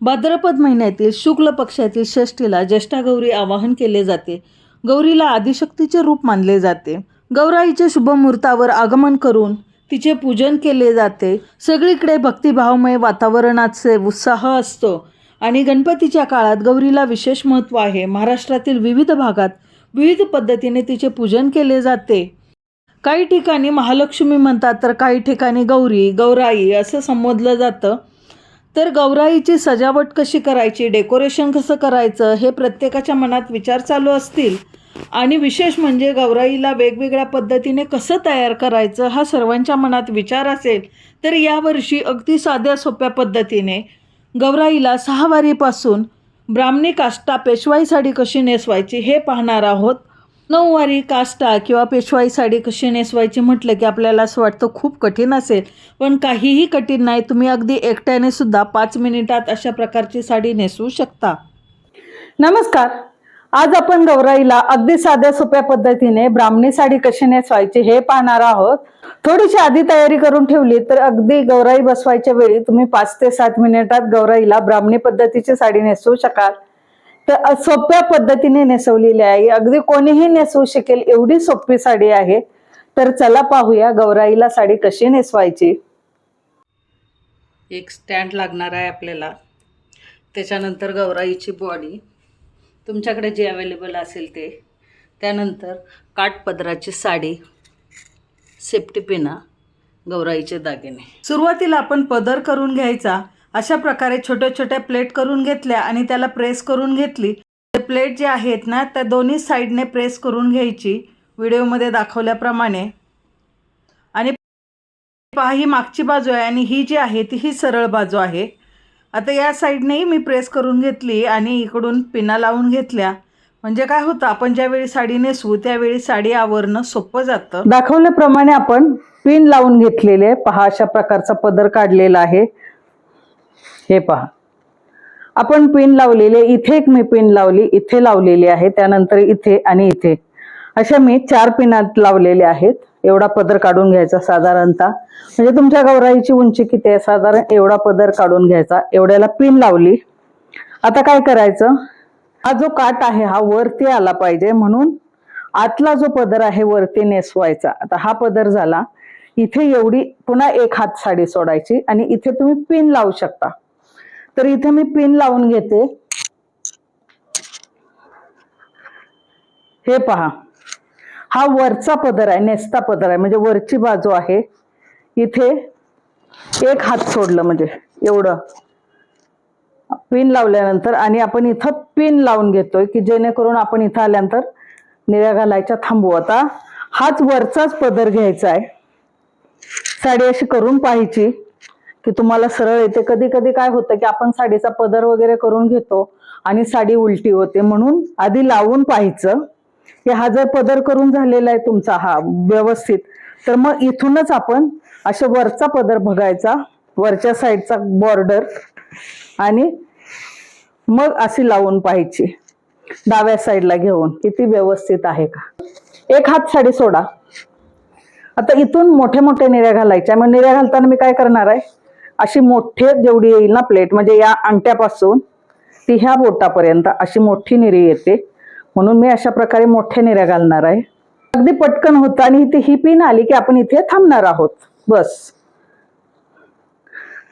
भाद्रपद महिन्यातील शुक्ल पक्षातील षष्टीला ज्येष्ठा गौरी आवाहन केले जाते. गौरीला आदिशक्तीचे रूप मानले जाते. गौराईचे शुभमुहूर्तावर आगमन करून तिचे पूजन केले जाते. सगळीकडे भक्तिभावमय वातावरणाचे उत्साह असतो आणि गणपतीच्या काळात गौरीला विशेष महत्त्व आहे. महाराष्ट्रातील विविध भागात विविध पद्धतीने तिचे पूजन केले जाते. काही ठिकाणी महालक्ष्मी म्हणतात तर काही ठिकाणी गौरी गौराई असं संबोधलं जातं. तर गौराईची सजावट कशी करायची डेकोरेशन कसं करायचं हे प्रत्येकाच्या मनात विचार चालू असतील. आणि विशेष म्हणजे गौराईला वेगवेगळ्या पद्धतीने कसं तयार करायचं हा सर्वांच्या मनात विचार असेल तर यावर्षी अगदी साध्या सोप्या पद्धतीने गौराईला सहावारीपासून ब्राह्मणी काष्टा पेशवाई साडी कशी नेसवायची हे पाहणार आहोत. नऊवारी काष्टा किंवा पेशवाई साडी कशी नेसवायची म्हटलं की आपल्याला असं वाटतं खूप कठीण असेल. पण काहीही कठीण नाही तुम्ही अगदी एकट्याने सुद्धा पाच मिनिटात अशा प्रकारची साडी नेसवू शकता. नमस्कार. आज आपण गौराईला अगदी साध्या सोप्या पद्धतीने ब्राह्मणी साडी कशी नेसवायची हे पाहणार आहोत. थोडीशी आधी तयारी करून ठेवली तर अगदी गौराई बसवायच्या वेळी तुम्ही पाच ते सात मिनिटात गौराईला ब्राह्मणी पद्धतीची साडी नेसवू शकाल. तर सोप्या पद्धतीने नेसवलेली आहे. अगदी कोणीही नेसवू शकेल एवढी सोपी साडी आहे. तर चला पाहूया गौराईला साडी कशी नेसवायची. एक स्टँड लागणार आहे आपल्याला. त्याच्यानंतर गौराईची बॉडी. तुमच्याकडे जे अवेलेबल असेल ते. त्यानंतर काठपदराची साडी. सेफ्टी पिना. गौराईचे दागिने. सुरुवातीला आपण पदर करून घ्यायचा. अशा प्रकारे छोट्या छोट्या प्लेट करून घेतल्या आणि त्याला प्रेस करून घेतली. ते प्लेट जे आहेत ना त्या दोन्ही साईडने प्रेस करून घ्यायची व्हिडिओमध्ये दाखवल्याप्रमाणे. आणि पहा ही मागची बाजू आहे आणि ही जी आहे ती ही सरळ बाजू आहे. आता या साईडनेही मी प्रेस करून घेतली आणि इकडून पिना लावून घेतल्या. म्हणजे काय होतं आपण ज्यावेळी साडी नेसवू त्यावेळी साडी आवरणं सोपं जातं. दाखवल्याप्रमाणे आपण पिन लावून घेतलेले पहा अशा प्रकारचा पदर काढलेला आहे. हे पहा. आपण पिन लावलेले इथे एक मी पिन लावली इथे लावलेली आहे त्यानंतर इथे आणि इथे. अशा मी चार पिनात लावलेले आहेत. एवढा पदर काढून घ्यायचा साधारणतः. म्हणजे तुमच्या गौराईची उंची किती आहे? साधारण एवढा पदर काढून घ्यायचा. एवढ्याला पिन लावली. आता काय करायचं? हा जो काट आहे हा वरती आला पाहिजे. म्हणून आतला जो पदर आहे वरती नेसवायचा. आता हा पदर झाला. इथे एवढी पुन्हा एक हात साडी सोडायची आणि इथे तुम्ही पिन लावू शकता. तर इथे मी पिन लावून घेते. हे पहा. हा वरचा पदर आहे नेसता पदर आहे म्हणजे वरची बाजू आहे. इथे एक हात सोडलं म्हणजे एवढं. पिन लावल्यानंतर आणि आपण इथं पिन लावून घेतोय की जेणेकरून आपण इथं आल्यानंतर निळ्या घालायच्या थांबू. आता हाच वरचाच पदर घ्यायचा आहे. साडी अशी करून पाहायची. की तुम्हाला सरळ येते. कधी कधी काय होतं की आपण साडीचा पदर वगैरे करून घेतो आणि साडी उलटी होते. म्हणून आधी लावून पाहायचं की हा जर पदर करून झालेला आहे तुमचा हा व्यवस्थित तर मग इथूनच आपण अशा वरचा पदर बघायचा वरच्या साईडचा बॉर्डर आणि मग अशी लावून पाहायची. डाव्या साईडला घेऊन. किती व्यवस्थित आहे का? एक हात साडी सोडा. आता इथून मोठे मोठे निर्या घालायच्या. मग निऱ्या घालताना मी काय करणार आहे? अशी मोठी जेवढी येईल ना प्लेट म्हणजे या अंगठ्यापासून ती ह्या बोटापर्यंत अशी मोठी निरी येते. म्हणून मी अशा प्रकारे मोठ्या निऱ्या घालणार आहे. अगदी पटकन होतं आणि इथे ही पिन आली की आपण इथे थांबणार आहोत. बस.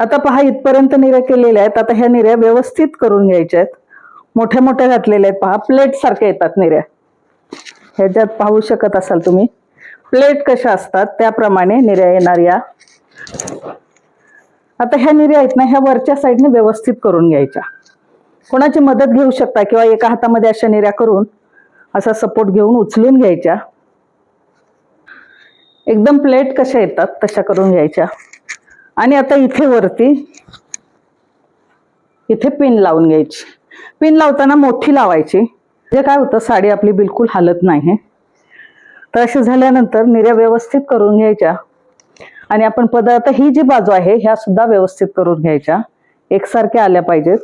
आता पहा इथपर्यंत निऱ्या केलेल्या आहेत. आता ह्या निऱ्या व्यवस्थित करून घ्यायच्या आहेत. मोठ्या मोठ्या घातलेल्या आहेत. पहा प्लेट सारख्या येतात निऱ्या. ह्याच्यात पाहू शकत असाल तुम्ही. प्लेट कशा असतात त्याप्रमाणे निऱ्या येणार या. आता ह्या निर्या आहेत ना ह्या वरच्या साईडने व्यवस्थित करून घ्यायच्या. कोणाची मदत घेऊ शकता किंवा एका हातामध्ये अशा निर्या करून असा सपोर्ट घेऊन उचलून घ्यायच्या. एकदम प्लेट कशा येतात तशा करून घ्यायच्या. आणि आता इथे वरती इथे पिन लावून घ्यायची. पिन लावताना मोठी लावायची. म्हणजे काय होतं साडी आपली बिलकुल हालत नाही तर असे झाल्यानंतर निर्या व्यवस्थित करून घ्यायच्या. आणि आपण पदार्थ ही जी बाजू आहे ह्या सुद्धा व्यवस्थित करून घ्यायच्या. एकसारख्या आल्या पाहिजेत.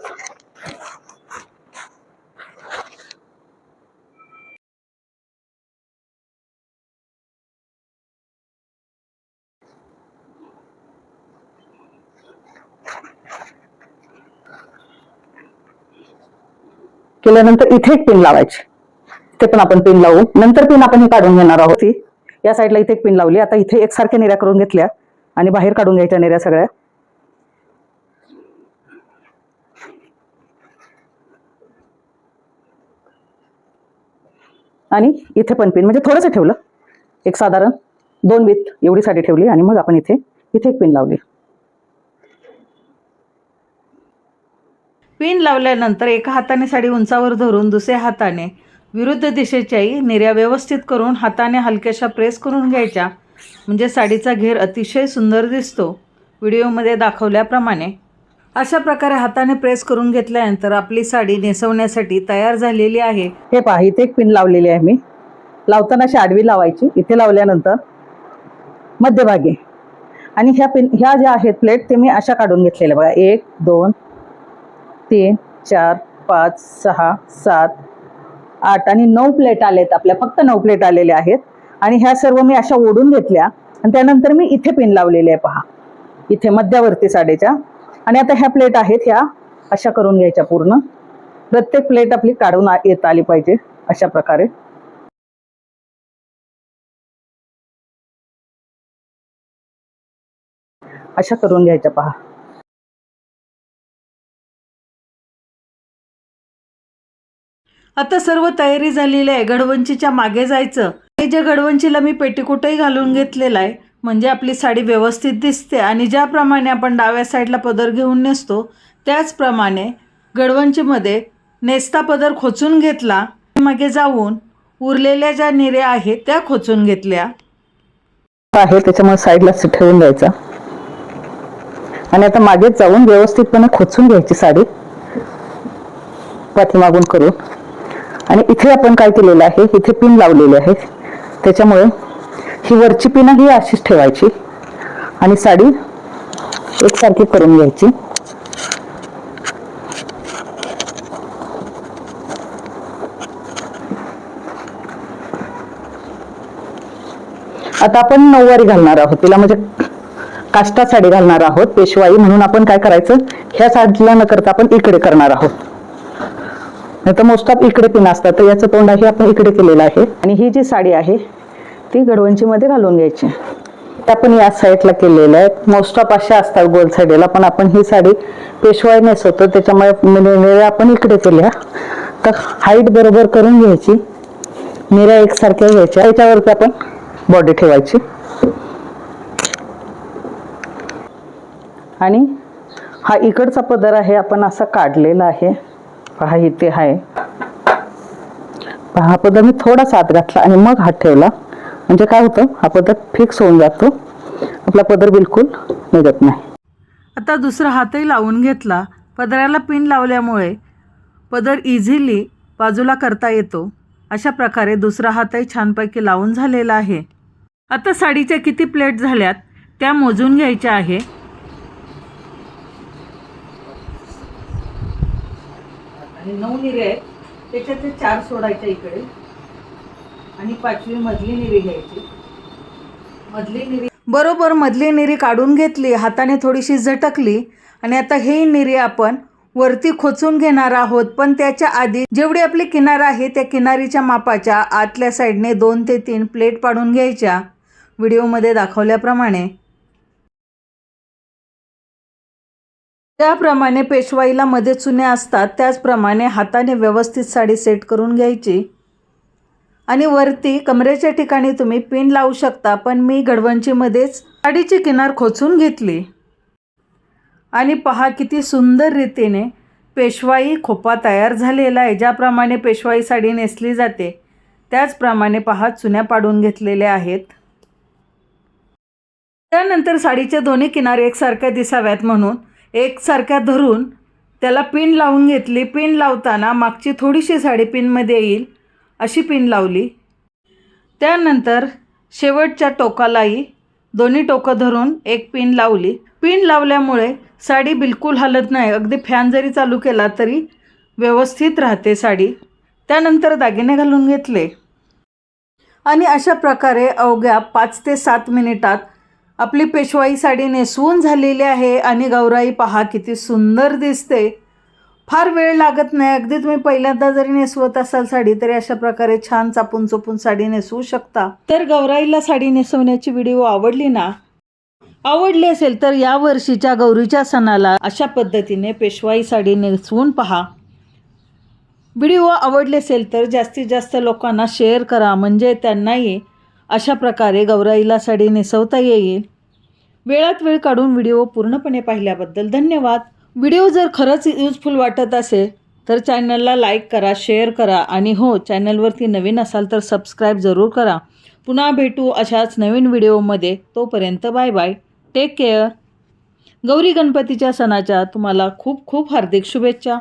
केल्यानंतर इथे एक पिन लावायची. ते पण आपण पिन लावू. नंतर पिन आपण हे काढून घेणार आहोत. ती या साईडला इथे एक पिन लावली. आता इथे एकसारख्या निऱ्या करून घेतल्या आणि बाहेर काढून घ्यायच्या निऱ्या सगळ्या. आणि इथे पण पिन म्हणजे थोडंसं ठेवलं. एक साधारण दोन वीत एवढी साठी ठेवली आणि मग आपण इथे इथे एक पिन लावली. पिन लावल्यानंतर एका हाताने साडी उंचावर धरून दुसऱ्या हाताने विरुद्ध दिशेच्याही निर्या व्यवस्थित करून हाताने हलक्याशा प्रेस करून घ्यायच्या. म्हणजे साडीचा घेर अतिशय सुंदर दिसतो. व्हिडिओमध्ये दाखवल्याप्रमाणे. अशा प्रकारे हाताने प्रेस करून घेतल्यानंतर आपली साडी नेसवण्यासाठी तयार झालेली आहे. हे पहा इथे एक पिन लावलेली आहे मी. लावताना अशी आडवी लावायची. इथे लावल्यानंतर मध्यभागी. आणि ह्या पिन ह्या ज्या आहेत प्लेट ते मी अशा काढून घेतलेल्या बघा एक दोन तीन चार पाच सहा सात आठ आणि नऊ प्लेट आलेत आपल्या. फक्त नऊ प्लेट आलेल्या आहेत. आणि ह्या सर्व मी अशा ओढून घेतल्या. आणि त्यानंतर मी इथे पिन लावलेले आहे पहा. इथे मध्यावरती साडेच्या. आणि आता ह्या प्लेट आहेत ह्या. अशा करून घ्यायच्या पूर्ण. प्रत्येक प्लेट आपली काढून येत येता आली पाहिजे. अशा प्रकारे. अशा करून घ्यायच्या पहा. आता सर्व तयारी झालेली आहे. गडवंचीच्या मागे जायचं. हे जे गडवंचीला मी पेटीकोटही घालून घेतलेला आहे म्हणजे आपली साडी व्यवस्थित दिसते आणि ज्याप्रमाणे आपण डाव्या साईडला पदर घेऊन नेसतो त्याचप्रमाणे गडवंचीमध्ये नेसता पदर खोचून घेतला मागे जाऊन उरलेल्या ज्या निऱ्या आहेत त्या खोचून घेतल्या. आहे त्याच्यामुळे साईडला ठेवून द्यायचा. आणि आता मागेच जाऊन व्यवस्थितपणे खोचून घ्यायची साडी. पाठीमागून करून. आणि इथे आपण काय केलेलं आहे इथे पिन लावलेले आहे. त्याच्यामुळे ही वरची पिन ही अशीच ठेवायची आणि साडी एकसारखी करून घ्यायची. आता आपण नऊवारी घालणार आहोत. तिला म्हणजे काष्टा साडी घालणार आहोत पेशवाई म्हणून आपण काय करायचं ह्या साडीला न करता आपण इकडे करणार आहोत. नाही तर मोस्ट ऑफ इकडे पिन असतात. तर याचं तोंड आहे आपण इकडे केलेलं आहे. आणि ही जी साडी आहे ती गडवंचीमध्ये घालून घ्यायची. त्या पण या साईडला केलेल्या आहेत. मोस्ट ऑफ अशा असतात गोल साईडला पण आपण ही साडी पेशवाई नेसवतो त्याच्यामुळे म्हणजे आपण इकडे केल्या. तर हाईट बरोबर करून घ्यायची. निऱ्या एकसारख्या घ्यायच्या. याच्यावरती आपण बॉडी ठेवायची. आणि हा इकडचा पदर आहे आपण असा काढलेला आहे. पहा इथे आहे. पहा हा पदर मी थोडासा आत घातला आणि मग हात ठेवला. म्हणजे काय होतं हा पदर फिक्स होऊन जातो. आपला पदर बिलकुल निघत नाही. आता दुसरा हातही लावून घेतला. पदराला पिन लावल्यामुळे पदर इझिली बाजूला करता येतो. अशा प्रकारे दुसरा हातही छानपैकी लावून झालेला आहे. आता साडीच्या किती प्लेट झाल्यात त्या मोजून घ्यायच्या आहे. आणि नऊ निरे आहेत. त्याच्यातले चार सोडायच्या इकडे. आणि पाचवी मधली निरी घ्यायची. मधली निरी बरोबर मधली निरी काढून घेतली हाताने थोडीशी झटकली आणि आता हे निरी आपण वरती खोचून घेणार आहोत. पण त्याच्या आधी जेवढी आपली किनार आहे त्या किनारीच्या मापाच्या आतल्या साईडने दोन ते तीन प्लेट पाडून घ्यायच्या. व्हिडिओमध्ये दाखवल्याप्रमाणे ज्याप्रमाणे पेशवाईला मध्ये चुन्या असतात त्याचप्रमाणे हाताने व्यवस्थित साडी सेट करून घ्यायची. आणि वरती कमरेच्या ठिकाणी तुम्ही पिन लावू शकता पण मी गडवंचीमध्येच साडीची किनार खोचून घेतली. आणि पहा किती सुंदर रीतीने पेशवाई खोपा तयार झालेला आहे ज्याप्रमाणे पेशवाई साडी नेसली जाते त्याचप्रमाणे पहा चुन्या पाडून घेतलेल्या आहेत. त्यानंतर साडीचे दोन्ही किनारे एकसारख्या दिसाव्यात म्हणून एकसारख्या धरून त्याला पिन लावून घेतली. पिन लावताना मागची थोडीशी साडी पिनमध्ये येईल अशी पिन लावली. त्यानंतर शेवटच्या टोकालाही दोन्ही टोकं धरून एक पिन लावली. पिन लावल्यामुळे साडी बिलकुल हलत नाही. अगदी फॅन जरी चालू केला तरी व्यवस्थित राहते साडी. त्यानंतर दागिने घालून घेतले. आणि अशा प्रकारे अवघ्या पाच ते सात मिनिटात आपली पेशवाई साडी नेसवून झालेली आहे आणि गौराई पहा किती सुंदर दिसते. फार वेळ लागत नाही. अगदी तुम्ही पहिल्यांदा जरी नेसवत असाल साडी तरी अशा प्रकारे छान चापून चोपून साडी नेसवू शकता. तर गौराईला साडी नेसवण्याची व्हिडिओ आवडली ना? आवडली असेल तर या वर्षीच्या गौरीच्या सणाला अशा पद्धतीने पेशवाई साडी नेसवून पहा. व्हिडिओ आवडले असेल तर जास्तीत जास्त लोकांना शेअर करा. म्हणजे त्यांनाही अशा प्रकारे गौराईला साडी नेसवता येईल. वेळात वेळ काढून व्हिडिओ पूर्णपणे पाहिल्याबद्दल धन्यवाद. व्हिडिओ जर खरंच युजफुल वाटत असेल तर चॅनलला लाईक करा शेअर करा आणि हो चॅनलवरती नवीन असाल तर सबस्क्राईब जरूर करा. पुन्हा भेटू अशाच नवीन व्हिडिओमध्ये. तोपर्यंत bye bye. Take care. Gauri गणपतीच्या सणाच्या तुम्हाला खूप खूप हार्दिक शुभेच्छा.